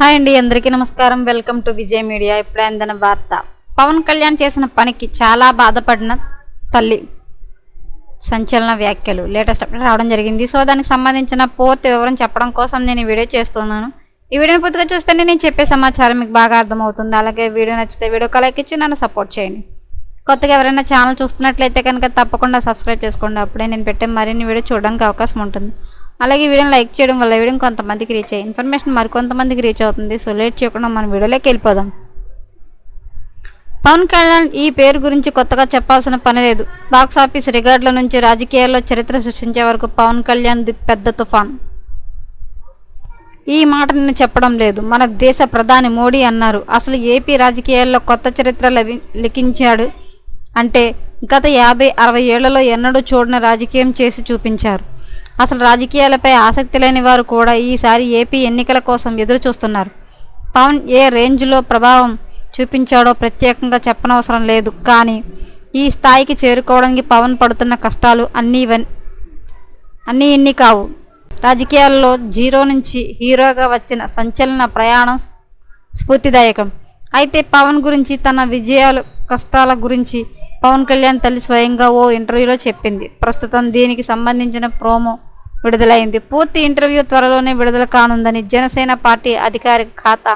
Hi అండి అందరికీ నమస్కారం. Welcome to Vijay media. ఇప్పుడే అందిన వార్త. పవన్ కళ్యాణ్ చేసిన పనికి చాలా బాధపడిన తల్లి సంచలన వ్యాఖ్యలు. లేటెస్ట్ అప్డేట్ రావడం జరిగింది. సో దానికి సంబంధించిన పూర్తి వివరం చెప్పడం కోసం నేను ఈ వీడియో చేస్తున్నాను. ఈ వీడియోని పూర్తిగా చూస్తేనే నేను చెప్పే సమాచారం మీకు బాగా అర్థమవుతుంది. అలాగే వీడియో నచ్చితే వీడియో కలెక్ ఇచ్చి నన్ను సపోర్ట్ చేయండి. కొత్తగా ఎవరైనా ఛానల్ చూస్తున్నట్లయితే కనుక తప్పకుండా సబ్స్క్రైబ్ చేసుకోండి. అప్పుడే నేను పెట్టే మరిన్ని వీడియో చూడడానికి అవకాశం ఉంటుంది. అలాగే వీడియోని లైక్ చేయడం వల్ల వీడియో కొంతమందికి రీచ్ అయ్యి ఇన్ఫర్మేషన్ మరికొంతమందికి రీచ్ అవుతుంది. సో లేట్ చేయకుండా మన వీడియోలోకి వెళ్ళిపోదాం. పవన్ కళ్యాణ్ ఈ పేరు గురించి కొత్తగా చెప్పాల్సిన పని లేదు. బాక్స్ ఆఫీస్ రికార్డుల నుంచి రాజకీయాల్లో చరిత్ర సృష్టించే వరకు పవన్ కళ్యాణ్ పెద్ద తుఫాన్. ఈ మాట నేను చెప్పడం లేదు. మన దేశ ప్రధాని మోడీ అన్నారు. అసలు ఏపీ రాజకీయాల్లో కొత్త చరిత్ర లిఖించాడు అంటే గత యాభై అరవై ఏళ్ళలో ఎన్నడూ చూడని రాజకీయం చేసి చూపించారు. అసలు రాజకీయాలపై ఆసక్తి లేని వారు కూడా ఈసారి ఏపీ ఎన్నికల కోసం ఎదురు చూస్తున్నారు పవన్ ఏ రేంజ్లో ప్రభావం చూపించాడో ప్రత్యేకంగా చెప్పనవసరం లేదు. కానీ ఈ స్థాయికి చేరుకోవడానికి పవన్ పడుతున్న కష్టాలు అన్నీ అన్నీ ఇన్ని కావు. రాజకీయాల్లో జీరో నుంచి హీరోగా వచ్చిన సంచలన ప్రయాణం స్ఫూర్తిదాయకం. అయితే పవన్ గురించి తన విజయాలు కష్టాల గురించి పవన్ కళ్యాణ్ తల్లి స్వయంగా ఓ ఇంటర్వ్యూలో చెప్పింది. ప్రస్తుతం దీనికి సంబంధించిన ప్రోమో విడుదలైంది. పూర్తి ఇంటర్వ్యూ త్వరలోనే విడుదల కానుందని జనసేన పార్టీ అధికారిక ఖాతా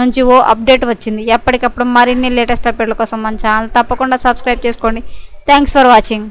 నుంచి ఓ అప్డేట్ వచ్చింది. ఎప్పటికప్పుడు మరిన్ని లేటెస్ట్ అప్డేట్ల కోసం మన ఛానల్ తప్పకుండా సబ్స్క్రైబ్ చేసుకోండి. Thanks for watching.